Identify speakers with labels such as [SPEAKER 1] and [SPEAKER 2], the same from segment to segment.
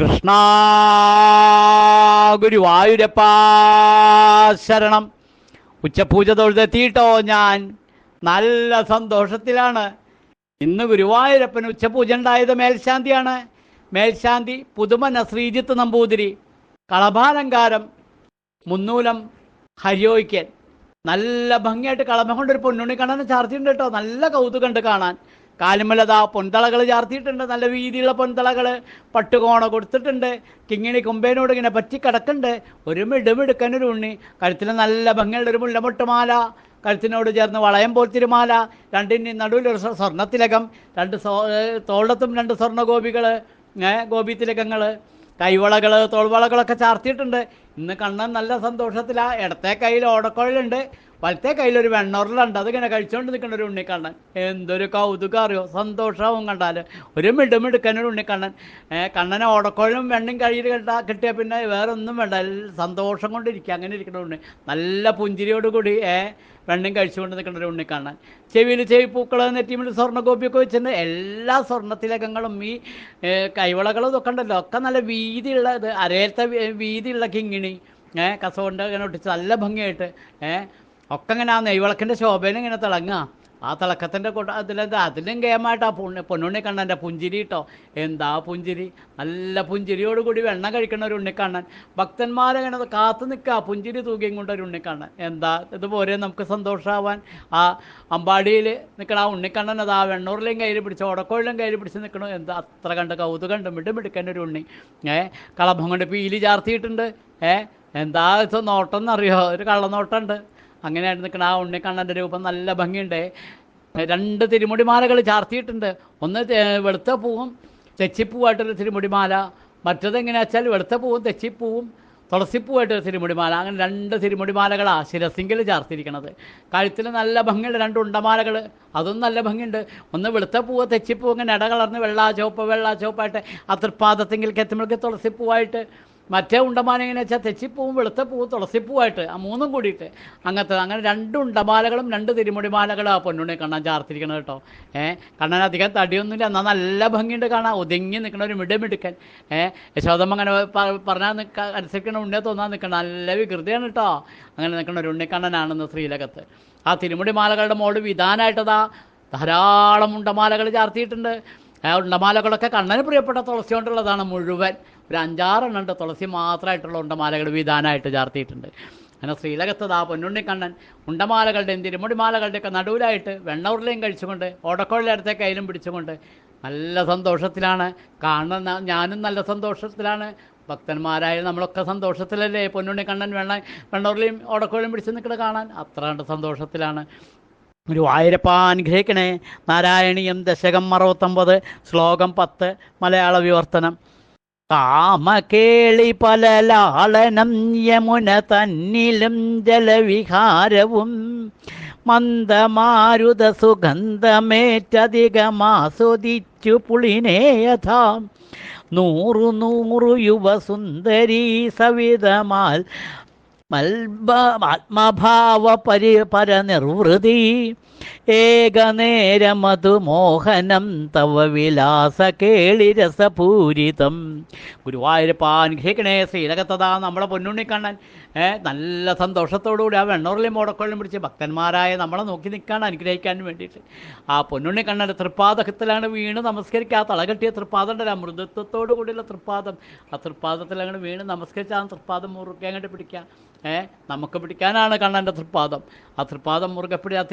[SPEAKER 1] കൃഷ്ണ ഗുരുവായൂരപ്പ ശരണം. ഉച്ചപൂജ തൊഴുതെത്തിയിട്ടോ ഞാൻ. നല്ല സന്തോഷത്തിലാണ്. ഇന്ന് ഗുരുവായൂരപ്പന് ഉച്ചപൂജ ഉണ്ടായത് മേൽശാന്തിയാണ്. മേൽശാന്തി പുതുമന ശ്രീജിത്ത് നമ്പൂതിരി. കളഭാലങ്കാരം മുന്നൂലം ഹരിയോയ്ക്കൻ നല്ല ഭംഗിയായിട്ട് കളഭം കൊണ്ടൊരു പൊന്നുണ്ണി കാണാൻ ഉണ്ട്? കേട്ടോ നല്ല കൗതുകം കൗതുകമുണ്ട് കാണാൻ. കാലുമലതാ പൊന്തളകൾ ചാർത്തിയിട്ടുണ്ട് നല്ല വീതിയുള്ള പൊന്തളകൾ പട്ടുകോണ കൊടുത്തിട്ടുണ്ട്. കിങ്ങിണി കൊമ്പേനോട് ഇങ്ങനെ പറ്റി കിടക്കുന്നുണ്ട്. ഒരു മിടുമിടുക്കനൊരു ഉണ്ണി. കഴുത്തിൽ നല്ല ഭംഗിയുള്ള ഒരു മുല്ലമൊട്ടുമാല. കഴുത്തിനോട് ചേർന്ന് വളയം പോത്തിരുമാല രണ്ടിന്റെ നടുവിലൊരു സ്വർണത്തിലകം രണ്ട് തോളത്തും രണ്ട് സ്വർണ ഗോപികൾ ഗോപി തിലകങ്ങൾ കൈവളകൾ തോൾവളകളൊക്കെ ചാർത്തിയിട്ടുണ്ട്. ഇന്ന് കണ്ണൻ നല്ല സന്തോഷത്തിലാണ് ഇടത്തെ കയ്യിൽ ഓടക്കുഴലുണ്ട്. വലത്തെ കയ്യിൽ ഒരു വെണ്ണുറലുണ്ട്. അതിങ്ങനെ കഴിച്ചുകൊണ്ട് നിൽക്കുന്ന ഒരു ഉണ്ണിക്കണ്ണൻ. എന്തൊരു കൗതുകം അറിയോ സന്തോഷവും കണ്ടാൽ ഒരു മിടുമിടുക്കനൊരു ഉണ്ണിക്കണ്ണൻ. കണ്ണനെ ഓടക്കോഴും വെണ്ണയും കയ്യിൽ കിട്ടാ കിട്ടിയാൽ പിന്നെ വേറെ ഒന്നും വേണ്ട സന്തോഷം കൊണ്ടിരിക്കുക. അങ്ങനെ ഇരിക്കുന്ന ഉണ്ണി. നല്ല പുഞ്ചിരിയോടുകൂടി ഏ വെണ്ണയും കഴിച്ചുകൊണ്ട് നിൽക്കുന്ന ഒരു ഉണ്ണിക്കണ്ണൻ. ചെവിയിൽ ചെവിപ്പൂക്കൾ നെറ്റിമിൽ സ്വർണഗോപിയൊക്കെ വെച്ചിട്ടുണ്ട്. എല്ലാ സ്വർണത്തിലകങ്ങളും ഈ കൈവളകളും ഇതൊക്കെ ഉണ്ടല്ലോ ഒക്കെ നല്ല വീതിയുള്ള ഇത്. അരയത്തെ വീതിയുള്ള കിങ്ങിണി. ഏഹ് കസവുണ്ട് ഇങ്ങനെ ഒട്ടിച്ച് നല്ല ഭംഗിയായിട്ട് ഏ ഒക്കെ ഇങ്ങനെ ആ നെയ്വിളക്കിന്റെ ശോഭന ഇങ്ങനെ തിളങ്ങുക. ആ തിളക്കത്തിന്റെ കൂട്ട അതിലെന്താ? അതിലും ഗെയിമായിട്ട് ആ പൊണ്ണി പൊന്നുണ്ണി കണ്ണന്റെ പുഞ്ചിരി കേട്ടോ എന്താ പുഞ്ചിരി? നല്ല പുഞ്ചിരിയോട് കൂടി വെണ്ണ കഴിക്കുന്ന ഒരു ഉണ്ണിക്കണ്ണൻ. ഭക്തന്മാരങ്ങനെ കാത്തു നിൽക്കുക. പുഞ്ചിരി തൂകിയും കൊണ്ട് ഒരു ഉണ്ണിക്കണ്ണൻ. എന്താ? ഇതുപോലെ നമുക്ക് സന്തോഷമാവാൻ ആ അമ്പാടിയിൽ നിൽക്കണ ആ ഉണ്ണിക്കണ്ണൻ അത് ആ വെണ്ണൂറിലും കയ്യിൽ പിടിച്ച് ഓടക്കോഴിലും കയ്യിൽ പിടിച്ച് നിൽക്കണു. എന്താ? അത്ര കണ്ട് കൗതുകണ്ട് പിടിക്കേണ്ട ഒരു ഉണ്ണി. ഏ? കളഭം കൊണ്ട് പീലി ചാർത്തിയിട്ടുണ്ട്. ഏ? എന്താ നോട്ടം എന്നറിയോ? ഒരു കള്ളനോട്ടമുണ്ട്. അങ്ങനെയായിട്ട് നിൽക്കുന്ന ആ ഉണ്ണിക്കണ്ണന്റെ രൂപം നല്ല ഭംഗിയുണ്ട്. രണ്ട് തിരുമുടിമാലകൾ ചാർത്തിയിട്ടുണ്ട്. ഒന്ന് വെളുത്ത പൂവും തെച്ചിപ്പൂവായിട്ടൊരു തിരുമുടിമാല മറ്റത് വെച്ചാൽ വെളുത്ത പൂവും തെച്ചിപ്പൂവും തുളസിപ്പൂവായിട്ടൊരു തിരുമുടിമാല. അങ്ങനെ രണ്ട് തിരുമുടിമാലകളാണ് ശിരസിങ്കിൽ ചാർത്തിരിക്കണത്. കഴുത്തിൽ നല്ല ഭംഗിയുള്ള രണ്ട് ഉണ്ടമാലകൾ അതും നല്ല ഭംഗിയുണ്ട്. ഒന്ന് വെളുത്ത പൂവ് തെച്ചിപ്പൂ ഇങ്ങനെ ഇട കളർന്ന് വെള്ള ചുവപ്പ് വെള്ള ചുവപ്പായിട്ട് ആ തൃപ്പാദത്തെങ്കിലേക്ക് എത്തുമ്പോഴേക്ക് തുളസിപ്പൂവായിട്ട് മറ്റേ ഉണ്ടമാല എങ്ങനെ വെച്ചാൽ തെച്ചിപ്പൂവും വെളുത്ത പൂവും തുളസിപ്പൂവായിട്ട് ആ മൂന്നും കൂടിയിട്ട്. അങ്ങനത്തെ അങ്ങനെ രണ്ട് ഉണ്ടമാലകളും രണ്ട് തിരുമുടിമാലകളും ആ പൊന്നുണ്ണി കണ്ണാൻ ചാർത്തിരിക്കണം കേട്ടോ. ഏഹ് കണ്ണൻ അധികം തടിയൊന്നുമില്ല എന്നാൽ നല്ല ഭംഗിയുണ്ട് കാണാൻ. ഒതുങ്ങി നിൽക്കണ ഒരു മിടുമിടുക്കൻ. ഏഹ് യശോദമ്മ അങ്ങനെ പറഞ്ഞാൽ നിൽക്ക അനുസരിക്കണ ഉണ്ണിയെ തോന്നാൻ നിൽക്കണം നല്ല വികൃതിയാണ് കേട്ടോ. അങ്ങനെ നിൽക്കണ ഒരു ഉണ്ണിക്കണ്ണനാണെന്ന് ശ്രീലകത്ത്. ആ തിരുമുടിമാലകളുടെ മോൾ വിധാനായിട്ടതാ ധാരാളം ഉണ്ടമാലകൾ ചാർത്തിയിട്ടുണ്ട്. ഉണ്ടമാലകളൊക്കെ കണ്ണന് പ്രിയപ്പെട്ട തുളസി കൊണ്ടുള്ളതാണ് മുഴുവൻ. ഒരു അഞ്ചാറെണ്ണം ഉണ്ട് തുളസി മാത്രമായിട്ടുള്ള ഉണ്ടമാലകൾ വിധാനമായിട്ട് ചാർത്തിയിട്ടുണ്ട്. അങ്ങനെ ശ്രീലകത്തത് ആ പൊന്നുണ്ണി കണ്ണൻ ഉണ്ടമാലകളുടെയും തിരുമുടിമാലകളുടെയൊക്കെ നടുവിലായിട്ട് വെണ്ണൂറിലെയും കഴിച്ചുകൊണ്ട് ഓടക്കോളിലെ അടുത്ത കയ്യിലും പിടിച്ചുകൊണ്ട് നല്ല സന്തോഷത്തിലാണ്. കാണുന്ന ഞാനും നല്ല സന്തോഷത്തിലാണ്. ഭക്തന്മാരായ നമ്മളൊക്കെ സന്തോഷത്തിലല്ലേ പൊന്നുണ്ണി കണ്ണൻ വെണ്ണ വെണ്ണൂറിലെയും ഓടക്കോളിലും പിടിച്ച് നിൽക്കുന്നത് കാണാൻ? അത്ര കണ്ട് സന്തോഷത്തിലാണ്. ഒരു ആയിരപ്പ അനുഗ്രഹിക്കണേ നാരായണീയം ദശകം അറുപത്തൊമ്പത് ശ്ലോകം പത്ത് മലയാള വിവർത്തനം. കാമകേളി പല ലാളനം യമുന തന്നിലും ജലവിഹാരവും. മന്ദമാരുത സുഗന്ധമേറ്റധികമാസ്വദിച്ചു പുളിനേയഥാ നൂറു നൂറു യുവസുന്ദരീ സവിതമാൽ മൽബ ആത്മഭാവ പരി പരനിർവൃതി. ഏകനേരമധുമോഹനം തവ വിലാസ കേളിരസപൂരിതം ഗുരുവായൂരപ്പാൻ ഗ്രഹിക്കണേ ശ്രീലകത്തതാ നമ്മളെ പൊന്നുണ്ണിക്കണ്ണൻ നല്ല സന്തോഷത്തോടുകൂടി ആ വെണ്ണൂറിലെ മോടക്കോളിലും പിടിച്ച് ഭക്തന്മാരായ നമ്മളെ നോക്കി നിൽക്കാൻ അനുഗ്രഹിക്കാൻ വേണ്ടിയിട്ട്. ആ പൊന്നുണ്ണിക്കണ്ണന്റെ തൃപ്പാദത്തിലാണ് വീണ് നമസ്കരിക്കുക ആ തളകെട്ടിയ തൃപ്പാദം ഉണ്ടല്ലോ ആ മൃദുത്വത്തോടു കൂടിയുള്ള തൃപ്പാദം. ആ തൃപ്പാദത്തിലങ്ങനെ വീണ് നമസ്കരിച്ച് ആ തൃപ്പാദം മുറുക്കെ അങ്ങോട്ട് പിടിക്കുക ഏ നമുക്ക് പിടിക്കാനാണ് കണ്ണന്റെ തൃപ്പാദം. ആ തൃപ്പാദം മുറുകെ പിടി ആ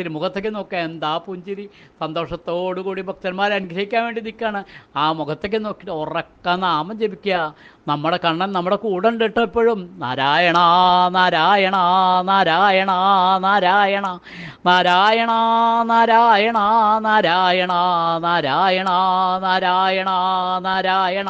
[SPEAKER 1] നോക്കുക എന്താ പുഞ്ചിരി സന്തോഷത്തോടുകൂടി ഭക്തന്മാരെ അനുഗ്രഹിക്കാൻ വേണ്ടി നിൽക്കുകയാണ് ആ മുഖത്തേക്ക് നോക്കിയിട്ട് ഉറക്ക നാമം ജപിക്കുക നമ്മുടെ കണ്ണൻ നമ്മുടെ കൂടെ ഉണ്ട് കേട്ടോ എപ്പോഴും നാരായണ നാരായണ നാരായണ നാരായണ നാരായണ നാരായണ നാരായണ നാരായണ നാരായണ നാരായണ